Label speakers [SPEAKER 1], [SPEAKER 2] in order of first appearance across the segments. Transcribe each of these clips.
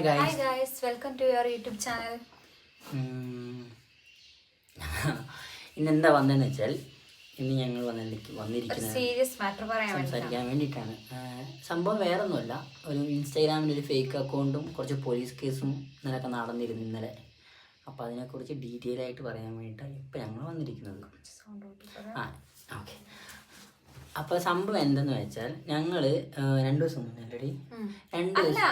[SPEAKER 1] guys,
[SPEAKER 2] welcome to your YouTube channel.
[SPEAKER 1] ഉം. ഇന്നെന്താ വന്നതെന്ന് വെച്ചാൽ ഇന്ന് ഞങ്ങൾ വന്നിരിക്കുന്നത്
[SPEAKER 2] സീരിയസ് മാറ്റർ പറയാൻ
[SPEAKER 1] സംസാരിക്കാൻ വേണ്ടിയിട്ടാണ്. സംഭവം വേറെ ഒന്നുമല്ല ഒരു ഇൻസ്റ്റാഗ്രാമിൽ ഒരു ഫേക്ക് അക്കൗണ്ടും കുറച്ച് പോലീസ് കേസും ഇന്നലെയൊക്കെ നടന്നിരുന്നു ഇന്നലെ. അപ്പോൾ അതിനെക്കുറിച്ച് ഡീറ്റെയിൽ ആയിട്ട് പറയാൻ വേണ്ടിയിട്ടാണ് ഇപ്പം ഞങ്ങൾ വന്നിരിക്കുന്നത്. ആ ഓക്കെ അപ്പോൾ സംഭവം എന്തെന്ന് വെച്ചാൽ ഞങ്ങൾ രണ്ട് ദിവസം മുന്നേ ഓൾറെഡി രണ്ട് ദിവസം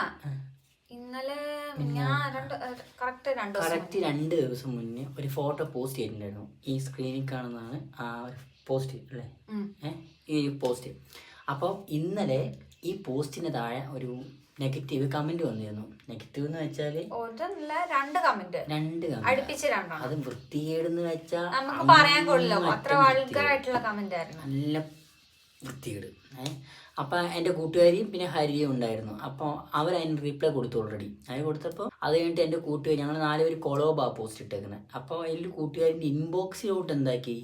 [SPEAKER 2] ഇന്നലെ ഞാൻ രണ്ട് കറക്റ്റ് രണ്ടു ദിവസം
[SPEAKER 1] കറക്റ്റ് രണ്ട് ദിവസം മുന്നേ ഒരു ഫോട്ടോ പോസ്റ്റ് ചെയ്തിട്ടുണ്ടായിരുന്നു. ഈ സ്ക്രീനിൽ കാണുന്നതാണ് ആ ഒരു പോസ്റ്റ് അല്ലേ? ഈ പോസ്റ്റ് അപ്പോൾ ഇന്നലെ ഈ പോസ്റ്റിന് താഴെ ഒരു നെഗറ്റീവ് കമന്റ് വന്നിരുന്നു. നെഗറ്റീവ് എന്ന് വെച്ചാൽ
[SPEAKER 2] ഒരല്ല രണ്ട് കമന്റ്
[SPEAKER 1] രണ്ട് കമന്റ്
[SPEAKER 2] അടുപ്പിച്ച് രണ്ടെണ്ണം.
[SPEAKER 1] അത് വൃത്തികേടെന്ന് വെച്ചാൽ
[SPEAKER 2] നമുക്ക് പറയാൻ കൊള്ളില്ല. അത്ര വൾഗറായിട്ടുള്ള കമന്റ് ആയിരുന്നു.
[SPEAKER 1] നല്ല വൃത്തികേട്. ഏഹ് അപ്പം എന്റെ കൂട്ടുകാരിയും പിന്നെ ഹരിയും ഉണ്ടായിരുന്നു. അപ്പോൾ അവർ അതിന് റീപ്ലൈ കൊടുത്തു ഓൾറെഡി അത് കൊടുത്തപ്പോൾ അത് കഴിഞ്ഞിട്ട് എന്റെ കൂട്ടുകാരി ഞങ്ങൾ നാലുപേര് കൊളോബാ പോസ്റ്റ് ഇട്ടേക്കുന്നത് അപ്പോൾ അതിൽ കൂട്ടുകാരിന്റെ ഇൻബോക്സിലോട്ട് എന്താക്കി?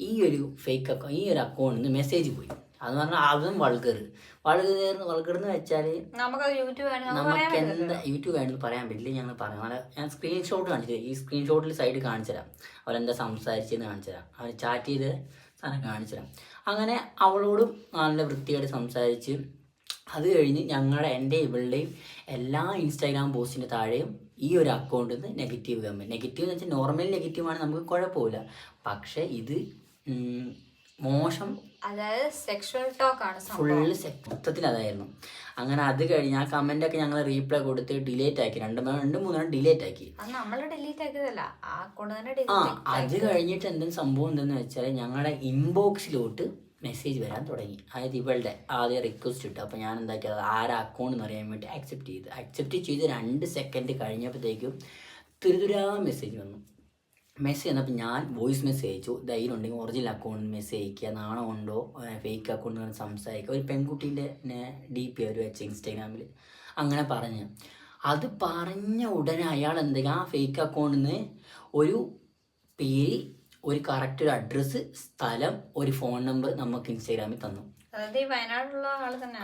[SPEAKER 1] ഈ ഒരു ഫേക്ക് അക്കൗണ്ട് ഈ ഒരു അക്കൗണ്ടിൽ നിന്ന് മെസ്സേജ് പോയി. അത് പറഞ്ഞാൽ അതും വൾഗർ വൾഗർ വൾഗർ എന്ന് വെച്ചാൽ
[SPEAKER 2] നമുക്ക്
[SPEAKER 1] എന്താ യൂട്യൂബ് വേണമെന്ന് പറയാൻ പറ്റില്ല. ഞങ്ങൾ പറയാം. ഞാൻ സ്ക്രീൻഷോട്ട് കാണിച്ചു ഈ സ്ക്രീൻഷോട്ടിൽ സൈഡ് കാണിച്ചു തരാം. അവരെന്താ സംസാരിച്ചെന്ന് കാണിച്ചു തരാം. അവർ ചാറ്റ് ചെയ്ത് സാധനം കാണിച്ചു തരാം. അങ്ങനെ അവളോടും നല്ല വൃത്തിയായിട്ട് സംസാരിച്ച് അത് കഴിഞ്ഞ് ഞങ്ങളുടെ എന്റെ ഇവളുടെയും എല്ലാ ഇൻസ്റ്റാഗ്രാം പോസ്റ്റിന്റെ താഴെയും ഈ ഒരു അക്കൗണ്ടിൽ നിന്ന് നെഗറ്റീവ് കമന്റ് നെഗറ്റീവ് എന്ന് വെച്ചാൽ നോർമൽ നെഗറ്റീവാണ് നമുക്ക് കുഴപ്പമില്ല. പക്ഷേ ഇത് മോശം
[SPEAKER 2] അതായത് ടോക്ക് ആണ് സംഭവം.
[SPEAKER 1] ഫുള്ള് മൊത്തത്തിൽ അതായിരുന്നു. അങ്ങനെ അത് കഴിഞ്ഞ് ആ കമന്റ് ഒക്കെ ഞങ്ങൾ റീപ്ലൈ കൊടുത്ത് ഡിലേറ്റ് ആക്കി. രണ്ട് രണ്ട് മൂന്നെണ്ണം ഡിലേറ്റ് ആക്കി.
[SPEAKER 2] അത് ആ
[SPEAKER 1] അത് കഴിഞ്ഞിട്ട് എന്തെങ്കിലും സംഭവം എന്തെന്ന് വെച്ചാൽ ഞങ്ങളുടെ ഇൻബോക്സിലോട്ട് മെസ്സേജ് വരാൻ തുടങ്ങി. അതായത് ഇവളുടെ ആദ്യം റിക്വസ്റ്റ് ഇട്ടു. അപ്പോൾ ഞാൻ എന്താക്കിയത് ആരാ അക്കൗണ്ട് എന്ന് അറിയാൻ വേണ്ടി അക്സെപ്റ്റ് ചെയ്ത്. അക്സെപ്റ്റ് ചെയ്ത് രണ്ട് സെക്കൻഡ് കഴിഞ്ഞപ്പോഴത്തേക്കും തിരുതുരാ മെസ്സേജ് വന്നു. മെസ്സേജ് വന്നപ്പോൾ ഞാൻ വോയിസ് മെസ്സേജ് അയച്ചു ധൈര്യം ഉണ്ടെങ്കിൽ ഒറിജിനൽ അക്കൗണ്ട് മെസ്സേജ് അയക്കുക നാണം ഉണ്ടോ ഫേക്ക് അക്കൗണ്ട് സംസാരിക്കുക ഒരു പെൺകുട്ടീന്റെ ഡി പി അവർ വെച്ച ഇൻസ്റ്റാഗ്രാമിൽ അങ്ങനെ പറഞ്ഞ്. അത് പറഞ്ഞ ഉടനെ അയാൾ എന്തെങ്കിലും ആ ഫേക്ക് അക്കൗണ്ടിൽ നിന്ന് ഒരു പേര് ഒരു കറക്റ്റ് ഒരു അഡ്രസ്സ് സ്ഥലം ഒരു ഫോൺ നമ്പർ നമുക്ക് ഇൻസ്റ്റാഗ്രാമിൽ തന്നു.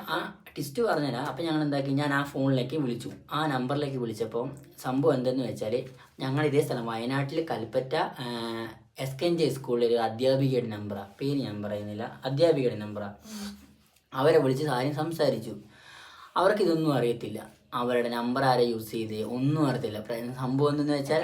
[SPEAKER 1] ആ ടിസ്റ്റ് പറഞ്ഞുതരാം. അപ്പം ഞങ്ങൾ എന്താക്കി? ഞാൻ ആ ഫോണിലേക്ക് വിളിച്ചു. ആ നമ്പറിലേക്ക് വിളിച്ചപ്പോൾ സംഭവം എന്തെന്ന് വെച്ചാൽ ഞങ്ങൾ ഇതേ സ്ഥലം വയനാട്ടിൽ കൽപ്പറ്റ എസ് കെ ജെ സ്കൂളിൽ ഒരു അധ്യാപികയുടെ നമ്പറാണ് പേര് ഞാൻ പറയുന്നില്ല. അധ്യാപികയുടെ നമ്പറാണ് അവരെ വിളിച്ച് കാര്യം സംസാരിച്ചു. അവർക്ക് ഇതൊന്നും അറിയത്തില്ല. അവരുടെ നമ്പർ ആരെ യൂസ് ചെയ്ത്? ഒന്നും അറിയത്തില്ല. സംഭവം എന്തെന്ന് വെച്ചാൽ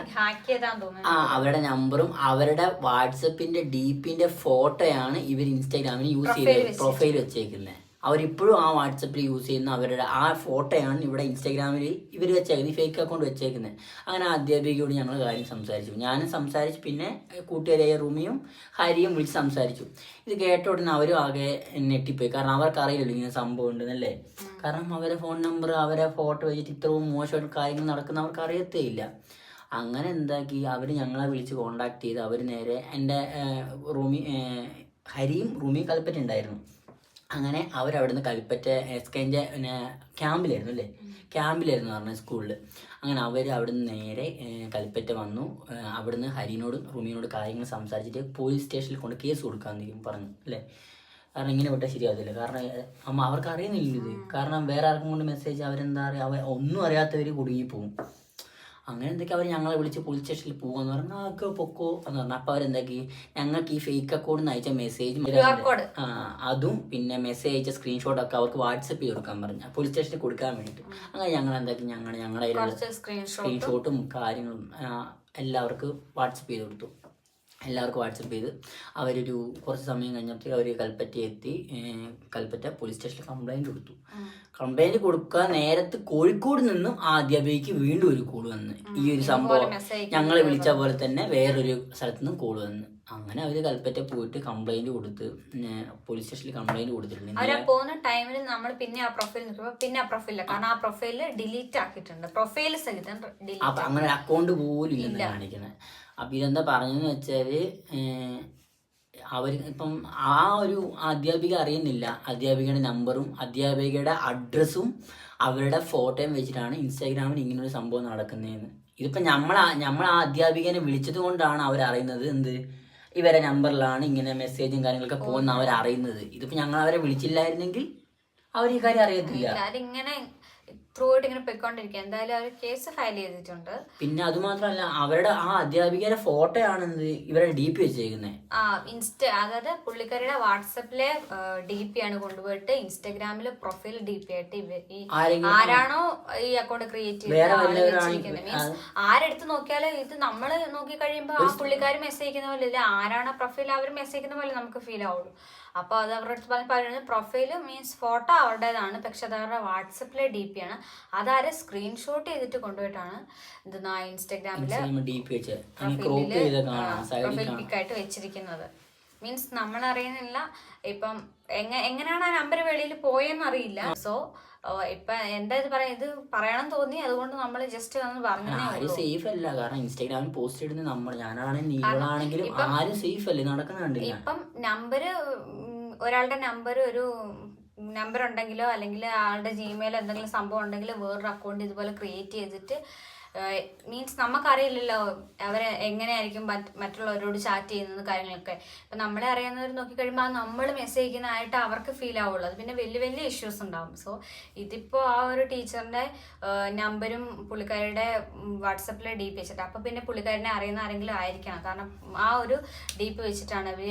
[SPEAKER 1] ആ അവരുടെ നമ്പറും അവരുടെ വാട്സപ്പിന്റെ ഡിപിന്റെ ഫോട്ടോയാണ് ഇവർ ഇൻസ്റ്റാഗ്രാമിൽ യൂസ് ചെയ്ത് പ്രൊഫൈൽ വെച്ചേക്കുന്നത് അവരിപ്പോഴും ആ വാട്സപ്പിൽ യൂസ് ചെയ്യുന്ന അവരുടെ ആ ഫോട്ടോയാണ് ഇവിടെ ഇൻസ്റ്റാഗ്രാമിൽ ഇവർ വെച്ചേക്കുന്നത് ഫേക്ക് അക്കൗണ്ട് വെച്ചേക്കുന്നത് അങ്ങനെ ആ അധ്യാപികയോട് ഞങ്ങൾ കാര്യം സംസാരിച്ചു. ഞാനും സംസാരിച്ചു പിന്നെ കൂട്ടുകാരായ റൂമിയും ഹരിയും വിളിച്ച് സംസാരിച്ചു. ഇത് കേട്ട ഉടനെ അവരും ആകെ ഞെട്ടിപ്പോയി. കാരണം അവർക്ക് അറിയില്ലല്ലോ ഇങ്ങനെ സംഭവം ഉണ്ടെന്നല്ലേ? കാരണം അവരെ ഫോൺ നമ്പർ അവരെ ഫോട്ടോ വെച്ചിട്ട് ഇത്രയും മോശമായിട്ട് കാര്യങ്ങൾ നടക്കുന്ന അവർക്ക് അറിയത്തേ ഇല്ല അങ്ങനെ എന്താക്കി? അവർ ഞങ്ങളെ വിളിച്ച് കോണ്ടാക്ട് ചെയ്ത് അവർ നേരെ എന്റെ റൂമി ഹരിയും റൂമി കൽപ്പറ്റ ഉണ്ടായിരുന്നു അങ്ങനെ അവരവിടുന്ന് കൽപ്പറ്റ എസ് കെന്റെ പിന്നെ ക്യാമ്പിലായിരുന്നു അല്ലേ? ക്യാമ്പിലായിരുന്നു പറഞ്ഞ സ്കൂളിൽ അങ്ങനെ അവർ അവിടുന്ന് നേരെ കൽപ്പറ്റ വന്നു. അവിടുന്ന് ഹരിനോടും റൂമിനോട് കാര്യങ്ങൾ സംസാരിച്ചിട്ട് പോലീസ് സ്റ്റേഷനിൽ കൊണ്ട് കേസ് കൊടുക്കാമെന്ന് പറഞ്ഞു അല്ലേ? കാരണം ഇങ്ങനെ വിട്ടാൽ ശരിയാവത്തില്ല. കാരണം അമ്മ അവർക്ക് അറിയുന്നില്ല ഇത്. കാരണം വേറെ ആർക്കും കൊണ്ട് മെസ്സേജ് അവരെന്താ പറയുക അവർ ഒന്നും അറിയാത്തവർ കുടുങ്ങിപ്പോകും അങ്ങനെ എന്തൊക്കെ അവർ ഞങ്ങളെ വിളിച്ച് പോലീസ് സ്റ്റേഷനിൽ പോകാന്ന് പറഞ്ഞാൽ ആക്കോ പൊക്കോ എന്ന് പറഞ്ഞു. അപ്പോൾ അവരെന്താക്കി? ഞങ്ങൾക്ക് ഈ ഫേക്ക് അക്കൗണ്ട് അയച്ച മെസ്സേജ് അതും പിന്നെ മെസ്സേജ് അയച്ച സ്ക്രീൻഷോട്ട് ഒക്കെ അവർക്ക് വാട്സപ്പ് ചെയ്ത് കൊടുക്കാൻ പറഞ്ഞു. പോലീസ് സ്റ്റേഷനിൽ കൊടുക്കാൻ വേണ്ടിയിട്ട് അങ്ങനെ ഞങ്ങൾ എന്താക്കി? ഞങ്ങൾ ഞങ്ങളുടെ
[SPEAKER 2] സ്ക്രീൻഷോട്ടും
[SPEAKER 1] കാര്യങ്ങളും എല്ലാവർക്കും വാട്സപ്പ് ചെയ്ത് കൊടുത്തു. എല്ലാവർക്കും വാട്സപ്പ് ചെയ്ത് അവരൊരു കുറച്ച് സമയം കഴിഞ്ഞപ്പോഴത്തേക്ക് അവർ കൽപ്പറ്റ എത്തി കൽപ്പറ്റ പോലീസ് സ്റ്റേഷനിൽ കംപ്ലൈന്റ് കൊടുത്തു. കംപ്ലൈന്റ് കൊടുക്കാൻ നേരത്തെ കോഴിക്കോട് നിന്നും ആ വീണ്ടും ഒരു കോൾ വന്ന്. ഈ ഒരു സംഭവം ഞങ്ങളെ വിളിച്ച പോലെ തന്നെ വേറൊരു സ്ഥലത്തു നിന്നും കോൾ വന്ന്. അങ്ങനെ അവർ കൽപ്പറ്റ പോയിട്ട് കംപ്ലൈന്റ് കൊടുത്ത് പോലീസ് സ്റ്റേഷനിൽ കംപ്ലൈന്റ് കൊടുത്തിട്ടുണ്ട്.
[SPEAKER 2] അവരാ പോകുന്ന ടൈമിൽ നമ്മൾ പിന്നെ ആ പ്രൊഫൈൽ പിന്നെ ആ പ്രൊഫൈലില്ല കാരണം ആ പ്രൊഫൈൽ ഡിലീറ്റ് ആക്കിയിട്ടുണ്ട്. പ്രൊഫൈൽ സഹിതം
[SPEAKER 1] അങ്ങനെ അക്കൗണ്ട് പോലും ഇല്ലെന്ന് കാണിക്കുന്നത് അപ്പൊ ഇതെന്താ പറഞ്ഞതെന്ന് വെച്ചാൽ അവർ ഇപ്പം ആ ഒരു അധ്യാപിക അറിയുന്നില്ല. അധ്യാപികയുടെ നമ്പറും അധ്യാപികയുടെ അഡ്രസ്സും അവരുടെ ഫോട്ടോയും വെച്ചിട്ടാണ് ഇൻസ്റ്റാഗ്രാമിൽ ഇങ്ങനൊരു സംഭവം നടക്കുന്നതെന്ന്. ഇതിപ്പോൾ നമ്മൾ നമ്മൾ ആ അധ്യാപികനെ വിളിച്ചത് കൊണ്ടാണ് അവർ അറിയുന്നത് എന്ത്? ഇവരെ നമ്പറിലാണ് ഇങ്ങനെ മെസ്സേജും കാര്യങ്ങളൊക്കെ പോകുന്ന അവർ അറിയുന്നത് ഇതിപ്പോ ഞങ്ങൾ അവരെ വിളിച്ചില്ലായിരുന്നെങ്കിൽ അവർ ഈ കാര്യം അറിയത്തില്ല.
[SPEAKER 2] അതിങ്ങനെ ത്രൂ ആയിട്ട് ഇങ്ങനെ പോയിക്കൊണ്ടിരിക്കുക. എന്തായാലും അവർ കേസ് ഫയൽ ചെയ്തിട്ടുണ്ട്.
[SPEAKER 1] പിന്നെ അത് മാത്രമല്ല അവരുടെ ആ അധ്യാപികയുടെ ഫോട്ടോ ആണ് ഇവരെ ഡി പി വെച്ചേക്കുന്നത്
[SPEAKER 2] ആ ഇൻസ്റ്റ അതായത് പുള്ളിക്കാരിയുടെ വാട്സപ്പിലെ ഡി പി ആണ് കൊണ്ടുപോയിട്ട് ഇൻസ്റ്റഗ്രാമിലെ പ്രൊഫൈൽ ഡി പി ആയിട്ട് ആരാണോ ഈ അക്കൗണ്ട് ക്രിയേറ്റ് ചെയ്തത് മീൻസ് ആരെടുത്ത് നോക്കിയാലും ഇത് നമ്മൾ നോക്കി കഴിയുമ്പോൾ ആ പുള്ളിക്കാർ മെസ്സേജ് ചെയ്യുന്ന പോലെ ഇല്ല ആരാണ് പ്രൊഫൈൽ അവർ മെസ്സേജ് ചെയ്യുന്ന പോലെ നമുക്ക് ഫീൽ ആവുള്ളൂ. അപ്പോൾ അത് അവരുടെ അടുത്ത് പറയുന്നത് പ്രൊഫൈൽ മീൻസ് ഫോട്ടോ അവരുടേതാണ്. പക്ഷെ അത് അവരുടെ വാട്സപ്പിലെ ഡി പി ആണ്. അതാരെ സ്ക്രീൻഷോട്ട് ചെയ്തിട്ട് കൊണ്ടുപോയിട്ടാണ്. ഇത്
[SPEAKER 1] ആ ഇൻസ്റ്റാഗ്രാമിൽ
[SPEAKER 2] പ്രൊഫൈൽ പിക്കായിട്ട് വെച്ചിരിക്കുന്നത്. മീൻസ് നമ്മൾ അറിയുന്നില്ല ഇപ്പം എങ്ങനെ എങ്ങനെയാണ് ആ നമ്പർ വെളിയിൽ പോയെന്ന് അറിയില്ല സോ ഇപ്പൊ എന്താ ഇത് പറയാ? ഇത് പറയണം തോന്നി. അതുകൊണ്ട് നമ്മൾ ജസ്റ്റ് ഒന്ന് പറഞ്ഞേ
[SPEAKER 1] സേഫ് അല്ല കാരണം ഇൻസ്റ്റാഗ്രാമിൽ പോസ്റ്റ് ഇടുന്ന നമ്മൾ ഞാനാണെങ്കിലും നീളാണെങ്കിലും ആരും സേഫ് അല്ലേ നടക്കുന്നുണ്ട്
[SPEAKER 2] ഇപ്പം നമ്പർ ഒരാളുടെ നമ്പർ ഒരു നമ്പർ ഉണ്ടെങ്കിലോ അല്ലെങ്കിൽ ആളുടെ ജിമെയിൽ എന്തെങ്കിലും സംഭവം ഉണ്ടെങ്കിൽ വേറൊരു അക്കൗണ്ട് ഇതുപോലെ ക്രിയേറ്റ് ചെയ്തിട്ട് മീൻസ് നമുക്കറിയില്ലല്ലോ അവരെ എങ്ങനെയായിരിക്കും മറ്റ് മറ്റുള്ളവരോട് ചാറ്റ് ചെയ്യുന്നത് കാര്യങ്ങളൊക്കെ. ഇപ്പം നമ്മളെ അറിയാവുന്നവർ നോക്കിക്കഴിയുമ്പോൾ നമ്മൾ മെസ്സേജ് ചെയ്യുന്നതായിട്ട് അവർക്ക് ഫീൽ ആവുള്ളൂ. അത് പിന്നെ വലിയ വലിയ ഇഷ്യൂസ് ഉണ്ടാവും. സോ ഇതിപ്പോൾ ആ ഒരു ടീച്ചറിന്റെ നമ്പരും പുള്ളിക്കാരിയുടെ വാട്സപ്പിലെ ഡി പി വെച്ചിട്ട്. അപ്പം പിന്നെ പുള്ളിക്കാരനെ അറിയുന്ന ആരെങ്കിലും ആയിരിക്കണം. കാരണം ആ ഒരു ഡി പി വെച്ചിട്ടാണ് അവർ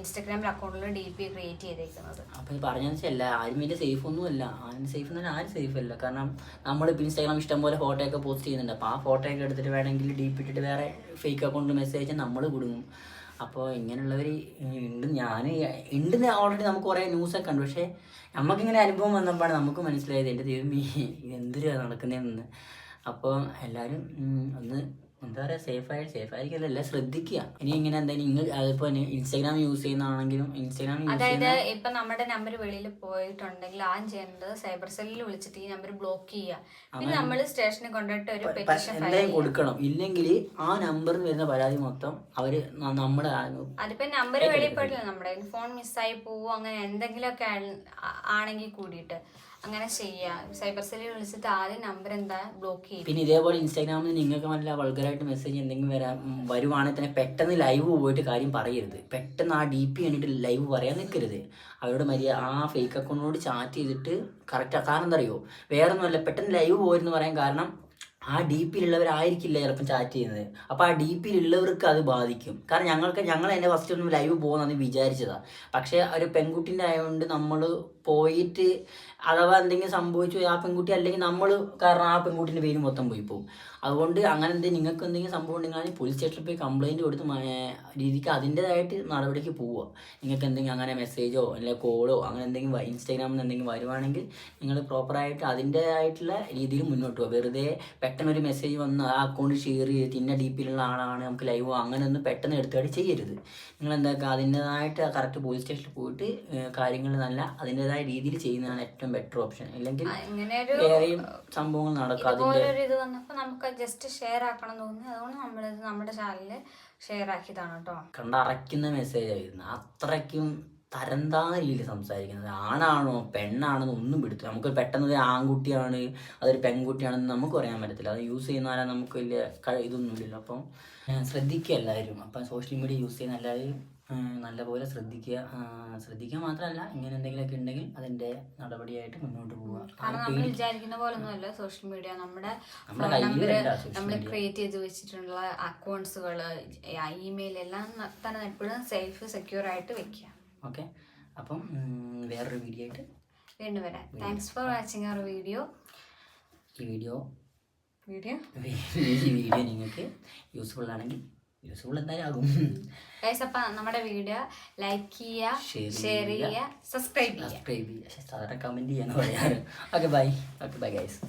[SPEAKER 2] ഇൻസ്റ്റഗ്രാമിൽ അക്കൗണ്ടിൽ ഡി പി ക്രിയേറ്റ് ചെയ്തേക്കുന്നത്.
[SPEAKER 1] അപ്പം ഈ പറഞ്ഞതെന്ന് ആരും വലിയ സേഫ് ഒന്നുമല്ല. ആരും സേഫ് എന്ന് ആരും സേഫ് അല്ല. കാരണം നമ്മളിപ്പോൾ ഇൻസ്റ്റാഗ്രാം ഇഷ്ടംപോലെ ഫോട്ടോ ഒക്കെ പോസ്റ്റ് ചെയ്യുന്നുണ്ട്. അപ്പോൾ ആ ഫോട്ടോ ഒക്കെ എടുത്തിട്ട് വേണമെങ്കിൽ ഡീപ്പ് ഇട്ടിട്ട് വേറെ ഫേക്ക് അക്കൗണ്ട് മെസ്സേജ് നമ്മൾ കുടുങ്ങും അപ്പോൾ ഇങ്ങനെയുള്ളവർ ഉണ്ട് ഞാൻ ഉണ്ട് ഓൾറെഡി നമുക്ക് കുറേ ന്യൂസൊക്കെ ഉണ്ട് പക്ഷേ നമുക്കിങ്ങനെ അനുഭവം വന്നപ്പോഴാണ് നമുക്ക് മനസ്സിലായത്. എന്റെ ദൈവം ഈ എന്തൊരു നടക്കുന്നതെന്ന് അപ്പോൾ എല്ലാവരും ഒന്ന് എന്താ പറയുക സേഫ് ആയിരിക്കും എല്ലാം ശ്രദ്ധിക്കുക. ഇനി ഇങ്ങനെ എന്തായാലും നിങ്ങൾ അതിപ്പോ ഇൻസ്റ്റാഗ്രാം യൂസ് ചെയ്യുന്നതാണെങ്കിലും ഇൻസ്റ്റാഗ്രാം യൂസ്
[SPEAKER 2] അതായത് ഇപ്പൊ നമ്മുടെ നമ്പർ വെളിയിൽ പോയിട്ടുണ്ടെങ്കിൽ ആൻ ചെയ്യേണ്ടത് സൈബർ സെല്ലിൽ വിളിച്ചിട്ട് ഈ നമ്പർ ബ്ലോക്ക് ചെയ്യുക. പിന്നെ നമ്മൾ സ്റ്റേഷനിൽ കൊണ്ടിട്ട് ഒരു പെറ്റീഷൻ
[SPEAKER 1] എന്തായാലും കൊടുക്കണം. ഇല്ലെങ്കിൽ ആ നമ്പറിൽ വരുന്ന പരാതി മൊത്തം അവർ നമ്മുടെ
[SPEAKER 2] അതിപ്പോ നമ്പർ വെളിയിൽ പോയിട്ടില്ല. നമ്മുടെ ഫോൺ മിസ്സായി പോവോ അങ്ങനെ എന്തെങ്കിലുമൊക്കെ ഒക്കെ ആണെങ്കിൽ കൂടിയിട്ട്. അങ്ങനെ ചെയ്യാം. സൈബർ സെല്ലിൽ വിളിച്ചിട്ട് ആദ്യം നമ്പർ എന്താ ബ്ലോക്ക് ചെയ്യും
[SPEAKER 1] പിന്നെ ഇതേപോലെ ഇൻസ്റ്റാഗ്രാമിൽ നിങ്ങൾക്ക് നല്ല വൾഗറായിട്ട് മെസ്സേജ് എന്തെങ്കിലും വരാൻ വരുവാണെങ്കിൽ തന്നെ പെട്ടെന്ന് ലൈവ് പോയിട്ട് കാര്യം പറയരുത്. പെട്ടെന്ന് ആ ഡി പി കണ്ടിട്ട് ലൈവ് പറയാൻ നിൽക്കരുത്. അവരോട് മര്യാദ ആ ഫേക്ക് അക്കൗണ്ടിനോട് ചാറ്റ് ചെയ്തിട്ട് കറക്റ്റ് കാരണം എന്താ അറിയോ? വേറെ ഒന്നുമല്ല പെട്ടെന്ന് ലൈവ് പോയെന്ന് പറയാൻ കാരണം ആ ഡി പിയിലുള്ളവരായിരിക്കില്ല ചിലപ്പം ചാറ്റ് ചെയ്യുന്നത്. അപ്പോൾ ആ ഡി പിയിലുള്ളവർക്ക് അത് ബാധിക്കും. കാരണം ഞങ്ങൾക്ക് ഞങ്ങൾ എന്റെ ഫസ്റ്റ് ഒന്നും ലൈവ് പോകുന്നതെന്ന് വിചാരിച്ചതാണ് പക്ഷേ ഒരു പെൺകുട്ടിന്റെ ആയതുകൊണ്ട് നമ്മൾ പോയിട്ട് അഥവാ എന്തെങ്കിലും സംഭവിച്ചു ആ പെൺകുട്ടി അല്ലെങ്കിൽ നമ്മൾ കാരണം ആ പെൺകുട്ടിന്റെ പേര് മൊത്തം പോയി പോകും. അതുകൊണ്ട് അങ്ങനെ എന്തെങ്കിലും നിങ്ങൾക്ക് എന്തെങ്കിലും സംഭവം ഉണ്ടെങ്കിൽ പോലീസ് സ്റ്റേഷനിൽ പോയി കംപ്ലയിന്റ് കൊടുത്ത് രീതിക്ക് അതിന്റെതായിട്ട് നടപടിക്ക് പോവുക. നിങ്ങൾക്ക് എന്തെങ്കിലും അങ്ങനെ മെസ്സേജോ അല്ലെങ്കിൽ കോളോ അങ്ങനെ എന്തെങ്കിലും ഇൻസ്റ്റാഗ്രാമിൽ നിന്ന് എന്തെങ്കിലും വരുവാണെങ്കിൽ നിങ്ങൾ പ്രോപ്പറായിട്ട് അതിന്റെതായിട്ടുള്ള രീതിയിൽ മുന്നോട്ട് പോകുക വെറുതെ പെട്ടെന്ന് ഒരു മെസ്സേജ് വന്ന് ആ അക്കൗണ്ട് ഷെയർ ചെയ്ത് ഇന്ന ഡി പിയിലുള്ള ആളാണ് നമുക്ക് ലൈവോ അങ്ങനെ ഒന്നും പെട്ടെന്ന് എടുത്തുകാട്ട് ചെയ്യരുത്. നിങ്ങൾ എന്താക്കുക അതിന്റെതായിട്ട് കറക്റ്റ് പോലീസ് സ്റ്റേഷനിൽ പോയിട്ട് കാര്യങ്ങൾ നല്ല അതിന്റെതായ രീതിയിൽ ചെയ്യുന്നതാണ് ഏറ്റവും ബെറ്റർ ഓപ്ഷൻ
[SPEAKER 2] ഇല്ലെങ്കിൽ
[SPEAKER 1] വേറെയും സംഭവങ്ങൾ നടക്കും അതിന്റെ
[SPEAKER 2] ഇതുപോലൊരു ഇത് വന്നപ്പോൾ നമുക്ക് ജസ്റ്റ് ഷെയർ ആക്കണം തോന്നി അതുകൊണ്ട് നമ്മൾ നമ്മുടെ ചാനലിൽ ഷെയർ ആക്കിയതാണ് കേട്ടോ.
[SPEAKER 1] കണ്ടറയ്ക്കുന്ന മെസ്സേജ് ആയിരുന്നു. അത്രയ്ക്കും തരംതാന്ന രീതിയിൽ സംസാരിക്കുന്നത്. ആണാണോ പെണ്ണാണോ ഒന്നും പിടുത്തു നമുക്ക് പെട്ടെന്ന് ഒരു ആൺകുട്ടിയാണ് അതൊരു പെൺകുട്ടിയാണെന്ന് നമുക്ക് പറയാൻ പറ്റത്തില്ല. അത് യൂസ് ചെയ്യുന്നവരാ നമുക്ക് വലിയ ഇതൊന്നുമില്ലല്ലോ. അപ്പം ശ്രദ്ധിക്കുക എല്ലാവരും. അപ്പം സോഷ്യൽ മീഡിയ യൂസ് ചെയ്യുന്ന എല്ലാവരും നല്ലപോലെ ശ്രദ്ധിക്കുക. ശ്രദ്ധിക്കുക മാത്രമല്ല ഇങ്ങനെ എന്തെങ്കിലുമൊക്കെ ഉണ്ടെങ്കിൽ അതിന്റെ നടപടിയായിട്ട് മുന്നോട്ട് പോവുക.
[SPEAKER 2] കാരണം നമ്മൾ വിചാരിക്കുന്ന പോലെ ഒന്നുമല്ല സോഷ്യൽ മീഡിയ നമ്മുടെ നമ്മൾ ക്രിയേറ്റ് ചെയ്ത് വെച്ചിട്ടുള്ള അക്കൗണ്ട്സുകൾ ഇമെയിൽ എല്ലാം തന്നെ എപ്പോഴും സേഫ് സെക്യൂർ ആയിട്ട് വെക്കുക.
[SPEAKER 1] ഓക്കെ അപ്പം വേറൊരു വീഡിയോ ആയിട്ട്
[SPEAKER 2] വീണ്ടും വരാം. താങ്ക്സ് ഫോർ വാച്ചിങ് അവർ വീഡിയോ
[SPEAKER 1] ഈ വീഡിയോ
[SPEAKER 2] വീഡിയോ
[SPEAKER 1] ഈ വീഡിയോ നിങ്ങൾക്ക് യൂസ്ഫുൾ ആണെങ്കിൽ യൂസ്ഫുൾ എന്തായാലും ആകും
[SPEAKER 2] ഗൈസ് അപ്പം നമ്മുടെ വീഡിയോ ലൈക്ക് ചെയ്യുക ഷെയർ
[SPEAKER 1] ചെയ്യുക.
[SPEAKER 2] സബ്സ്ക്രൈബ് ചെയ്യുക
[SPEAKER 1] സബ്സ്ക്രൈബ് ചെയ്യുക. സാധാരണ കമന്റ് ചെയ്യാൻ പറയാറ്. Okay bye okay bye guys